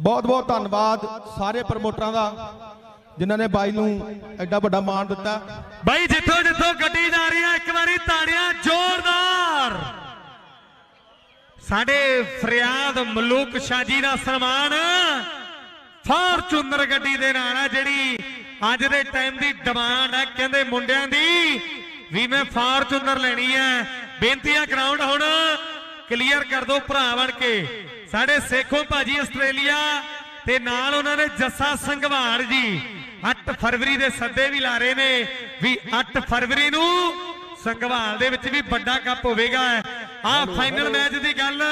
ਬਹੁਤ ਬਹੁਤ ਧੰਨਵਾਦ ਸਾਰੇ ਪ੍ਰਮੋਟਰਾਂ ਦਾ, ਜਿਨ੍ਹਾਂ ਨੇ ਬਾਈ ਨੂੰ ਐਡਾ ਵੱਡਾ ਮਾਣ ਦਿੱਤਾ। ਬਾਈ, ਜਿੱਥੋਂ ਜਿੱਥੋਂ ਗੱਡੀ ਜਾ ਰਹੀ ਆ, ਇੱਕ ਵਾਰੀ ਤਾੜੀਆਂ ਜ਼ੋਰਦਾਰ। ਸਾਡੇ ਫਰਿਆਦ ਮਲੂਕ ਸ਼ਾਜੀ ਦਾ ਸਨਮਾਨ ਫਾਰਚੂਨਰ ਗੱਡੀ ਦੇ ਨਾਲ ਆ, ਜਿਹੜੀ ਅੱਜ ਦੇ ਟਾਈਮ ਦੀ ਡਿਮਾਂਡ ਹੈ ਕਹਿੰਦੇ ਮੁੰਡਿਆਂ ਦੀ ਵੀ ਮੈਂ ਫਾਰਚੂਨਰ ਲੈਣੀ ਹੈ ਬੇਨਤੀਆਂ ਆ ਗਰਾਊਂਡ ਹੁਣ ਕਲੀਅਰ ਕਰ ਦਿਓ ਭਰਾ ਬਣ ਕੇ। ਸਾਡੇ ਸੇਖੋ ਭਾਜੀ ਆਸਟ੍ਰੇਲੀਆ ਤੇ ਨਾਲ ਉਹਨਾਂ ਨੇ ਜੱਸਾ ਸੰਘਵਾੜ ਜੀ 8 ਫਰਵਰੀ ਦੇ ਸੱਦੇ ਵੀ ਲਾ ਰਹੇ ਨੇ ਵੀ 8 ਫਰਵਰੀ ਨੂੰ ਸੰਘਵਾਲ ਦੇ ਵਿੱਚ ਵੀ ਵੱਡਾ ਕੱਪ ਹੋਵੇਗਾ। ਆਹ ਫਾਈਨਲ ਮੈਚ ਦੀ ਗੱਲ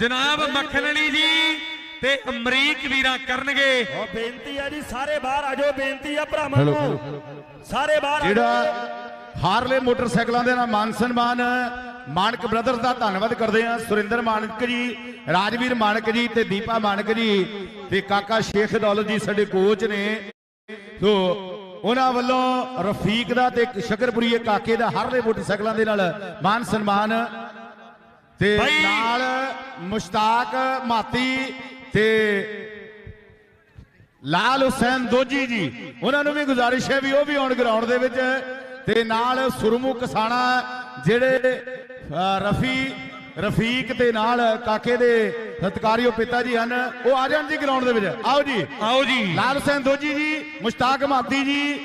ਜਨਾਬ ਮੱਖਣ ਅਲੀ ਜੀ ਤੇ ਅਮਰੀਕ ਵੀਰਾ ਕਰਨਗੇ। ਉਹ ਬੇਨਤੀ ਹੈ ਜੀ ਸਾਰੇ ਬਾਹਰ ਆ ਜਾਓ ਬੇਨਤੀ ਆ ਭਰਾਵਾਂ ਨੂੰ। ਸਾਰੇ ਬਾਹਰ ਆ। ਜਿਹੜਾ ਹਾਰਲੇ ਮੋਟਰਸਾਈਕਲਾਂ ਦੇ ਨਾਲ ਮਾਨ ਸਨਮਾਨ ਮਾਨਕ ਬ੍ਰਦਰਸ ਦਾ ਧੰਨਵਾਦ ਕਰਦੇ ਆ ਸੁਰਿੰਦਰ ਮਾਨਕ ਜੀ ਰਾਜਵੀਰ ਮਾਨਕ ਜੀ ਤੇ ਦੀਪਾ ਮਾਨਕ ਜੀ ਤੇ ਕਾਕਾ ਸ਼ੇਖ ਦੌਲਤ ਜੀ ਸਾਡੇ ਕੋਚ ਨੇ। ਸੋ ਉਹਨਾਂ ਵੱਲੋਂ ਰਫੀਕ ਦਾ ਤੇ ਸ਼ਕਰਪੁਰੀਏ ਕਾਕੇ ਦਾ ਹਾਰਲੇ ਮੋਟਰਸਾਈਕਲਾਂ ਦੇ ਨਾਲ ਮਾਨ ਸਨਮਾਨ ਤੇ ਨਾਲ ਮੁਸ਼ਤਾਕ ਮਾਤੀ ਤੇ ਲਾਲ ਹੁਸੈਨ ਦੋਜੀ ਜੀ ਉਹਨਾਂ ਨੂੰ ਵੀ ਗੁਜ਼ਾਰਿਸ਼ ਹੈ ਵੀ ਉਹ ਵੀ ਆਉਣ ਗਰਾਊਂਡ ਦੇ ਵਿੱਚ ਤੇ ਨਾਲ ਸੁਰਮੂ ਕਸਾਣਾ ਜਿਹੜੇ ਰਫੀ ਰਫੀਕ ਤੇ ਨਾਲ ਕਾਕੇ ਦੇ ਸਤਕਾਰਿਓ ਪਿਤਾ ਜੀ ਹਨ। ਉਹ ਆ ਜਾਣ ਜੀ ਗਰਾਊਂਡ ਦੇ ਵਿੱਚ। ਆਓ ਜੀ। ਆਓ ਜੀ। ਲਾਲ ਹੁਸੈਨ ਦੋਜੀ ਜੀ ਮੁਸ਼ਤਾਕ ਮਾਤੀ ਜੀ